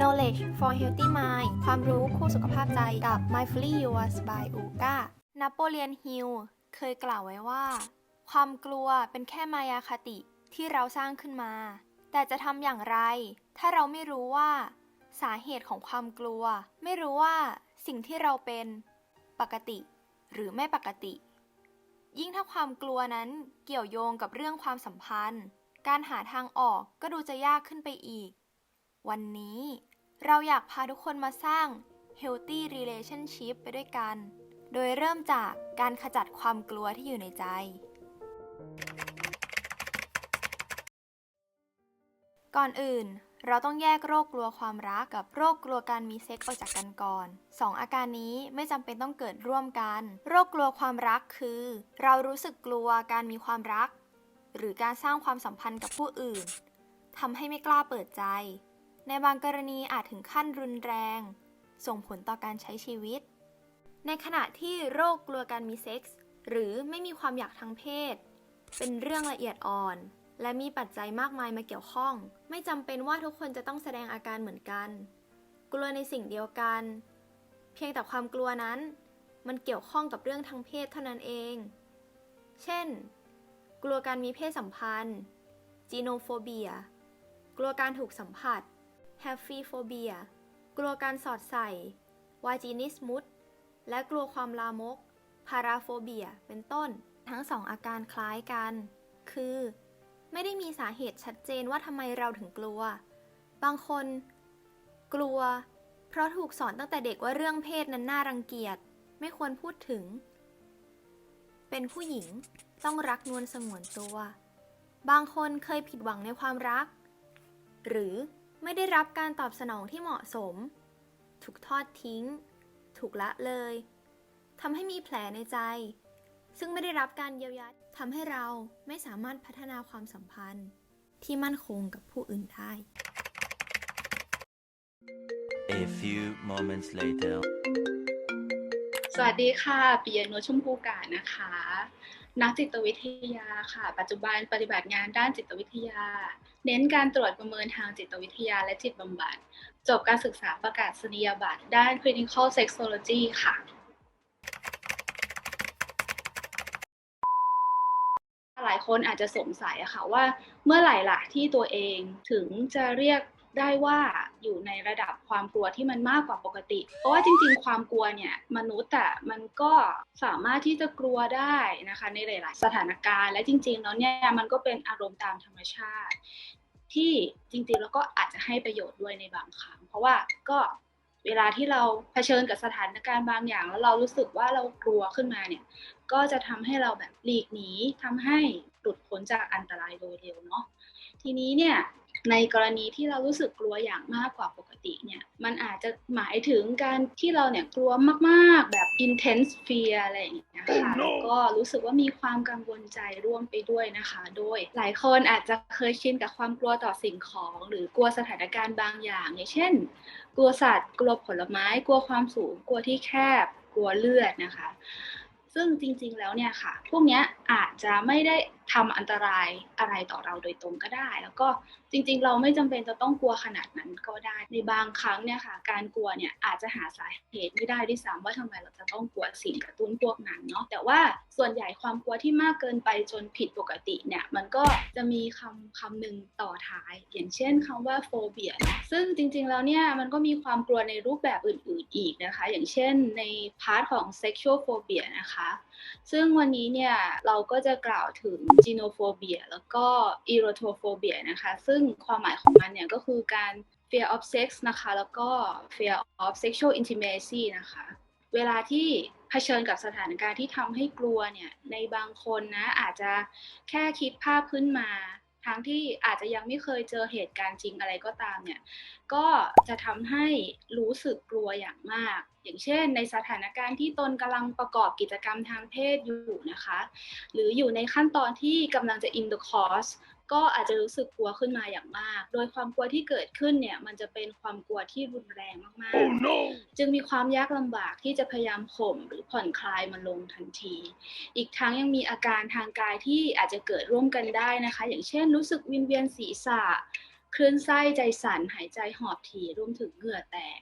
Knowledge for Healthy Mind ความรู้คู่สุขภาพใจกับ Mindfully Yours by Uga นโปเลียนฮิลเคยกล่าวไว้ว่า ความกลัวเป็นแค่มายาคติที่เราสร้างขึ้นมา แต่จะทำอย่างไร ถ้าเราไม่รู้ว่า สาเหตุของความกลัว ไม่รู้ว่าสิ่งที่เราเป็นปกติ หรือไม่ปกติ ยิ่งถ้าความกลัวนั้นเกี่ยวโยงกับเรื่องความสัมพันธ์ การหาทางออกก็ดูจะยากขึ้นไปอีก วันนี้ เราอยากพาทุกคนมาสร้าง healthy relationship ไปด้วยกัน โดยเริ่มจากการขจัดความกลัวที่อยู่ในใจ ก่อนอื่น เราต้องแยกโรคกลัวความรักกับโรคกลัวการมีเซ็กส์ออกจากกันก่อนสองอาการนี้ไม่จำเป็นต้องเกิดร่วมกัน โรคกลัวความรักคือ เรารู้สึกกลัวการมีความรัก หรือการสร้างความสัมพันธ์กับผู้อื่นทำให้ไม่กล้าเปิดใจ ในบางกรณีอาจถึงขั้นรุนแรง ส่งผลต่อการใช้ชีวิต ในขณะที่โรคกลัวการมีเซ็กส์หรือไม่มีความอยากทางเพศ เป็นเรื่องละเอียดอ่อน และมีปัจจัยมากมายมาเกี่ยวข้อง ไม่จำเป็นว่าทุกคนจะต้องแสดงอาการเหมือนกัน กลัวในสิ่งเดียวกัน เพียงแต่ความกลัวนั้น มันเกี่ยวข้องกับเรื่องทางเพศเท่านั้นเอง เช่น กลัวการมีเพศสัมพันธ์จีโนโฟเบีย กลัวการถูกสัมผัส แฮฟฟีโฟเบีย กลัวการสอดใส่วาจินิสมุตและกลัวความลามก พาราโฟเบีย เป็นต้น ทั้งสองอาการคล้ายกัน คือ ไม่ได้มีสาเหตุชัดเจนว่าทำไมเราถึงกลัว บางคน กลัว เพราะถูกสอนตั้งแต่เด็กว่าเรื่องเพศนั้นน่ารังเกียจ ไม่ควรพูดถึง เป็นผู้หญิงต้องรักนวลสงวนตัว บางคนเคยผิดหวังในความรัก หรือ ไม่ได้รับการตอบสนองที่เหมาะสม ถูกทอดทิ้ง ถูกละเลยทำให้มีแผลในใจ ซึ่งไม่ได้รับการเยียวยาทำให้เราไม่สามารถพัฒนาความสัมพันธ์ ที่มั่นคงกับผู้อื่นได้ A few moments later. สวัสดีค่ะปิยนุชชมพูกานะคะ นักจิตวิทยาค่ะ ปัจจุบันปฏิบัติงานด้านจิตวิทยา เน้นการตรวจประเมินทางจิตวิทยาและจิตบำบัด จบการศึกษาประกาศนียบัตรด้าน clinical sexology ค่ะหลายคนอาจจะสงสัยอะค่ะว่าเมื่อไหร่ล่ะที่ตัวเองถึงจะเรียก ได้ว่าอยู่ในระดับความกลัวที่มันมากกว่าปกติ เพราะว่าจริงๆ ความกลัวเนี่ยมนุษย์อะมันก็สามารถที่จะกลัวได้นะคะ ในหลาย ๆ สถานการณ์และจริงๆแล้วเนี่ยมันก็เป็นอารมณ์ตามธรรมชาติ ที่จริงๆแล้วก็อาจจะให้ประโยชน์ด้วยในบางครั้ง เพราะว่าก็เวลาที่เราเผชิญกับสถานการณ์บางอย่าง แล้วเรารู้สึกว่าเรากลัวขึ้นมาเนี่ยก็จะทำให้เราแบบหลีกหนีทำให้หลุดพ้นจากอันตรายโดยเร็วเนาะทีนี้เนี่ย ในกรณีที่เรารู้สึกกลัวอย่างมากกว่าปกติเนี่ยมันอาจจะหมายถึงการที่เราเนี่ยกลัวมากๆแบบ intense fear อะไรอย่างเงี้ยค่ะแล้วก็รู้สึกว่ามีความกังวลใจร่วมไปด้วยนะคะ โดยหลายคนอาจจะเคยชินกับความกลัวต่อสิ่งของ หรือกลัวสถานการณ์บางอย่าง อย่างเช่น กลัวสัตว์ กลัวผลไม้ กลัวความสูง กลัวที่แคบ กลัวเลือดนะคะซึ่งจริงๆ แล้วเนี่ยค่ะ พวกเนี้ยอาจจะไม่ได้ทำอันตรายอะไรต่อเราโดยตรงก็ได้ แล้วก็ จริงๆ เราไม่จำเป็นจะต้องกลัวขนาดนั้นก็ได้ ในบางครั้งเนี่ยค่ะ การกลัวเนี่ยอาจจะหาสาเหตุไม่ได้ด้วยซ้ำว่าทำไมเราจะต้องกลัวสิ่งกระตุ้นพวกนั้นเนาะ แต่ว่าส่วนใหญ่ความกลัวที่มากเกินไปจนผิดปกติเนี่ยมันก็จะมีคำคำหนึ่งต่อท้าย อย่างเช่นคำว่าโฟเบียซึ่งจริงๆ แล้วเนี่ยมันก็มีความกลัวในรูปแบบอื่นๆอีกนะคะ อย่างเช่นในพาร์ทของ sexual phobia นะคะ ซึ่งวันนี้เนี่ยเราก็จะกล่าวถึง genophobia แล้วก็ erotophobia นะคะ ซึ่งความหมายของมันเนี่ยก็คือการ fear of sex นะคะ แล้วก็ fear of sexual intimacy นะคะ เวลาที่เผชิญกับสถานการณ์ที่ทำให้กลัวเนี่ยในบางคนนะอาจจะแค่คิดภาพขึ้นมา ทั้งที่อาจจะยังไม่เคยเจอเหตุการณ์จริงอะไรก็ตามเนี่ยก็จะทำให้รู้สึกกลัวอย่างมาก อย่างเช่น ในสถานการณ์ที่ตนกำลังประกอบกิจกรรมทางเพศอยู่นะคะ หรืออยู่ในขั้นตอนที่กำลังจะ in the course ก็อาจจะรู้สึกกลัวขึ้นมาอย่างมาก โดยความกลัวที่เกิดขึ้นเนี่ย มันจะเป็นความกลัวที่รุนแรงมากๆจึงมีความยากลำบากที่จะพยายามข่มหรือผ่อนคลายมันลงทันที อีกทั้งยังมีอาการทางกายที่อาจจะเกิดร่วมกันได้นะคะ อย่างเช่น รู้สึกวิงเวียนศีรษะ คลื่นไส้ใจสั่นหายใจหอบถี่รวมถึงเหงื่อแตก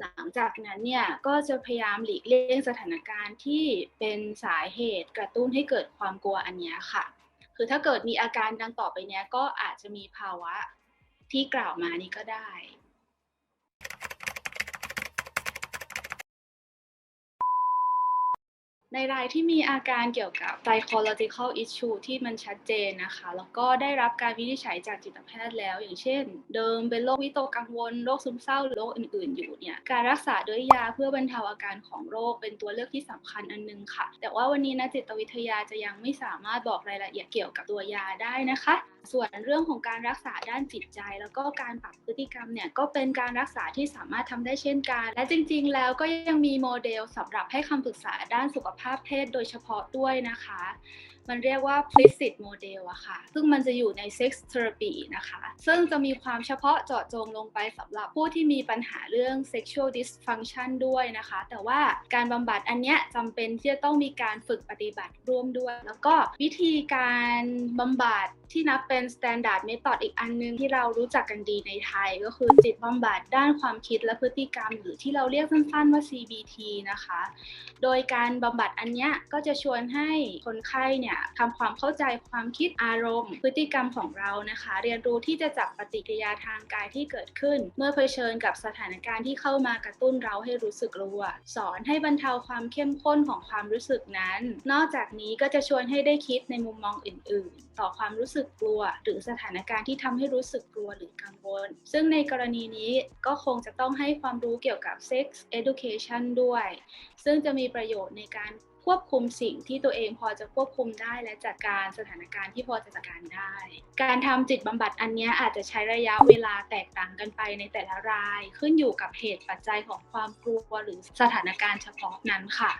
หลังจากนั้นเนี่ยก็จะพยายามหลีกเลี่ยงสถานการณ์ที่เป็นสาเหตุกระตุ้นให้เกิดความกลัวอันเนี้ยค่ะ คือถ้าเกิดมีอาการดังต่อไปเนี้ยก็อาจจะมีภาวะที่กล่าวมานี้ก็ได้ ในรายที่มีอาการเกี่ยวกับ psychological issue ที่มันชัดเจนนะคะ แล้วก็ได้รับการวินิจฉัยจากจิตแพทย์แล้ว อย่างเช่น เดิมเป็นโรควิตกกังวลโรคซึมเศร้าหรือโรคอื่น ๆ อยู่เนี่ยการรักษาด้วยยาเพื่อบรรเทาอาการของโรคเป็นตัวเลือกที่สำคัญอันนึงค่ะ แต่ว่าวันนี้นักจิตวิทยาจะยังไม่สามารถบอกรายละเอียดเกี่ยวกับตัวยาได้นะคะ ส่วนเรื่องของการรักษาด้านจิตใจ แล้วก็การปรับพฤติกรรมเนี่ยก็เป็นการรักษาที่สามารถทำได้เช่นกัน และจริง ๆ แล้วก็ยังมีโมเดลสำหรับให้คำปรึกษาด้านสุขภาพเพศโดยเฉพาะด้วยนะคะ มันเรียกว่า Plicit Model อะค่ะ ซึ่งมันจะอยู่ใน Sex Therapy นะคะ ซึ่งจะมีความเฉพาะเจาะจงลงไปสำหรับผู้ที่มีปัญหาเรื่อง Sexual Dysfunction ด้วยนะคะ แต่ว่าการบำบัดอันเนี้ยจำเป็นที่จะต้องมีการฝึกปฏิบัติร่วมด้วย แล้วก็วิธีการบำบัด ที่นับเป็น Standard Method อีกอันนึงที่เรารู้จักกันดีในไทย ก็คือจิตบำบัดด้านความคิดและพฤติกรรม หรือที่เราเรียกสั้นๆว่า CBT นะคะ โดยการบำบัดอันเนี้ยก็จะชวนให้คนไข้เนี่ยทำความเข้าใจความคิดอารมณ์ พฤติกรรมของเรานะคะ เรียนรู้ที่จะจับปฏิกิริยาทางกายที่เกิดขึ้น เมื่อเผชิญกับสถานการณ์ที่เข้ามากระตุ้นเราให้รู้สึกกลัว สอนให้บรรเทาความเข้มข้นของความรู้สึกนั้น นอกจากนี้ก็จะชวนให้ได้คิดในมุมมองอื่น ๆ ต่อความรู้สึกกลัว หรือสถานการณ์ที่ทำให้รู้สึกกลัวหรือกังวล ซึ่งในกรณีนี้ก็คงจะต้องให้ความรู้เกี่ยวกับ sex education ด้วย ซึ่งจะมีประโยชน์ในการควบคุมสิ่งที่ตัวเองพอจะควบคุมได้และจัดการสถานการณ์ที่พอจะจัดการได้ การทำจิตบำบัดอันนี้อาจจะใช้ระยะเวลาแตกต่างกันไปในแต่ละราย ขึ้นอยู่กับเหตุปัจจัยของความกลัวหรือสถานการณ์เฉพาะนั้นค่ะ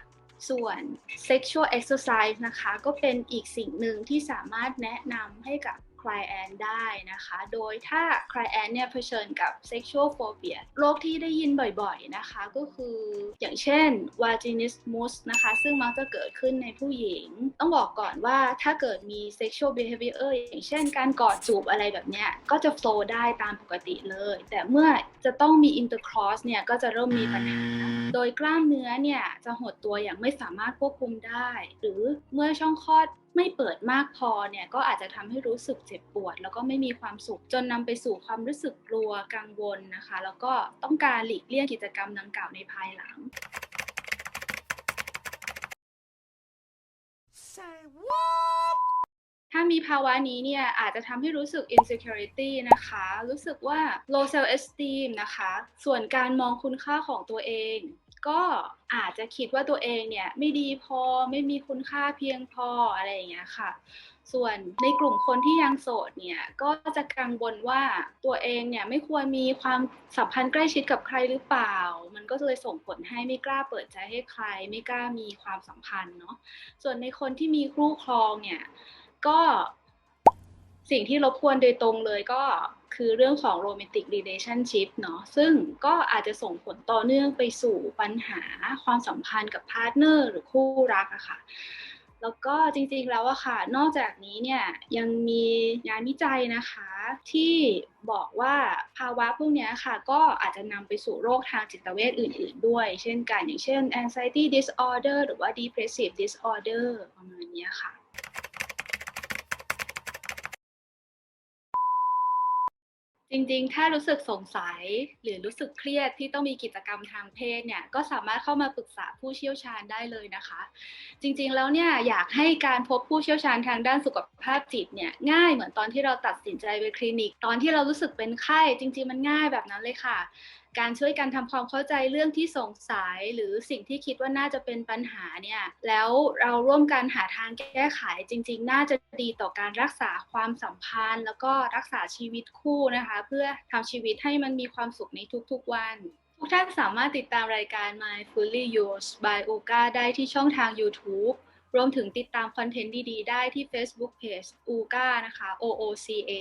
ส่วน sexual exercise นะคะ ก็เป็นอีกสิ่งหนึ่งที่สามารถแนะนำให้กับ client ได้นะคะ โดยถ้า client เนี่ยเผชิญกับ sexual phobia โรคที่ได้ยินบ่อยๆนะคะก็คืออย่างเช่น vaginismus นะคะ ซึ่งมักจะเกิดขึ้นในผู้หญิง ต้องบอกก่อนว่าถ้าเกิดมี sexual behavior อย่างเช่นการกอดจูบอะไรแบบเนี้ยก็จะ flow ได้ตามปกติเลย แต่เมื่อจะต้องมี intercourse เนี่ยก็จะเริ่มมีปัญหา โดยกล้ามเนื้อเนี่ยจะหดตัวอย่างไม่สามารถควบคุมได้ หรือเมื่อช่องคลอดไม่เปิดมากพอเนี่ยก็อาจจะทำให้รู้สึกเจ็บปวด แล้วก็ไม่มีความสุขจนนำไปสู่ความรู้สึกกลัวกังวลนะคะ แล้วก็ต้องการหลีกเลี่ยงกิจกรรมดังกล่าวในภายหลังถ้ามีภาวะนี้เนี่ยอาจจะทำให้รู้สึก insecurity นะคะ รู้สึกว่า low self esteem นะคะ ส่วนการมองคุณค่าของตัวเอง ก็อาจจะคิดว่าตัวเองเนี่ยไม่ดีพอไม่มีคุณค่าเพียงพออะไรอย่างเงี้ยค่ะ ส่วนในกลุ่มคนที่ยังโสดเนี่ยก็จะกังวลว่าตัวเองเนี่ยไม่ควรมีความสัมพันธ์ใกล้ชิดกับใครหรือเปล่า มันก็เลยส่งผลให้ไม่กล้าเปิดใจให้ใคร ไม่กล้ามีความสัมพันธ์เนาะส่วนในคนที่มีคู่ครองเนี่ยก็ สิ่งที่รบกวนโดยตรงเลยก็คือเรื่องของ romantic relationship เนาะซึ่งก็อาจจะส่งผลต่อเนื่องไปสู่ปัญหาความสัมพันธ์กับพาร์ทเนอร์หรือคู่รักอะค่ะ แล้วก็จริงๆแล้วอะค่ะ นอกจากนี้เนี่ยยังมีงานวิจัยนะคะ ที่บอกว่าภาวะพวกเนี้ยค่ะ ก็อาจจะนำไปสู่โรคทางจิตเวชอื่นๆด้วย เช่นกันอย่างเช่น anxiety disorder หรือว่า depressive disorder ประมาณเนี้ยค่ะ จริงๆ ถ้ารู้สึกสงสัยหรือรู้สึกเครียดที่ต้องมีกิจกรรมทางเพศเนี่ยก็สามารถเข้ามาปรึกษาผู้เชี่ยวชาญได้เลยนะคะ จริงๆ แล้วเนี่ยอยากให้การพบผู้เชี่ยวชาญทางด้านสุขภาพจิตเนี่ยง่ายเหมือนตอนที่เราตัดสินใจไปคลินิก ตอนที่เรารู้สึกเป็นไข้จริง ๆ มันง่ายแบบนั้นเลยค่ะ การช่วยกันทำความเข้าใจเรื่องที่สงสัยหรือสิ่งที่คิดว่าน่าจะเป็นปัญหาเนี่ยแล้วเราร่วมกันหาทางแก้ไขจริง ๆ น่าจะดีต่อการรักษาความสัมพันธ์ แล้วก็รักษาชีวิตคู่นะคะ เพื่อทำชีวิตให้มันมีความสุขในทุกๆวันทุกท่านสามารถติดตามรายการ Mindfully Yours by Oka ได้ที่ช่องทาง YouTube รวมถึงติดตามคอนเทนต์ดีๆ ได้ที่ Facebook Page Uka นะคะ OOCA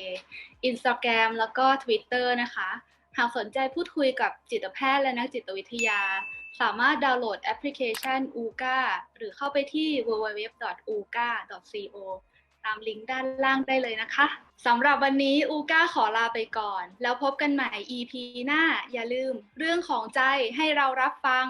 Instagram แล้วก็ Twitter นะคะ หากสนใจพูดคุยกับจิตแพทย์และนักจิตวิทยา สามารถดาวน์โหลดแอปพลิเคชัน UGA หรือเข้าไปที่ www.uga.co ตตามลิงก์ด้านล่างได้เลยนะคะ สำหรับวันนี้อูก้าขอลาไปก่อน แล้วพบกันใหม่ EP หน้า อย่าลืมเรื่องของใจให้เรารับฟัง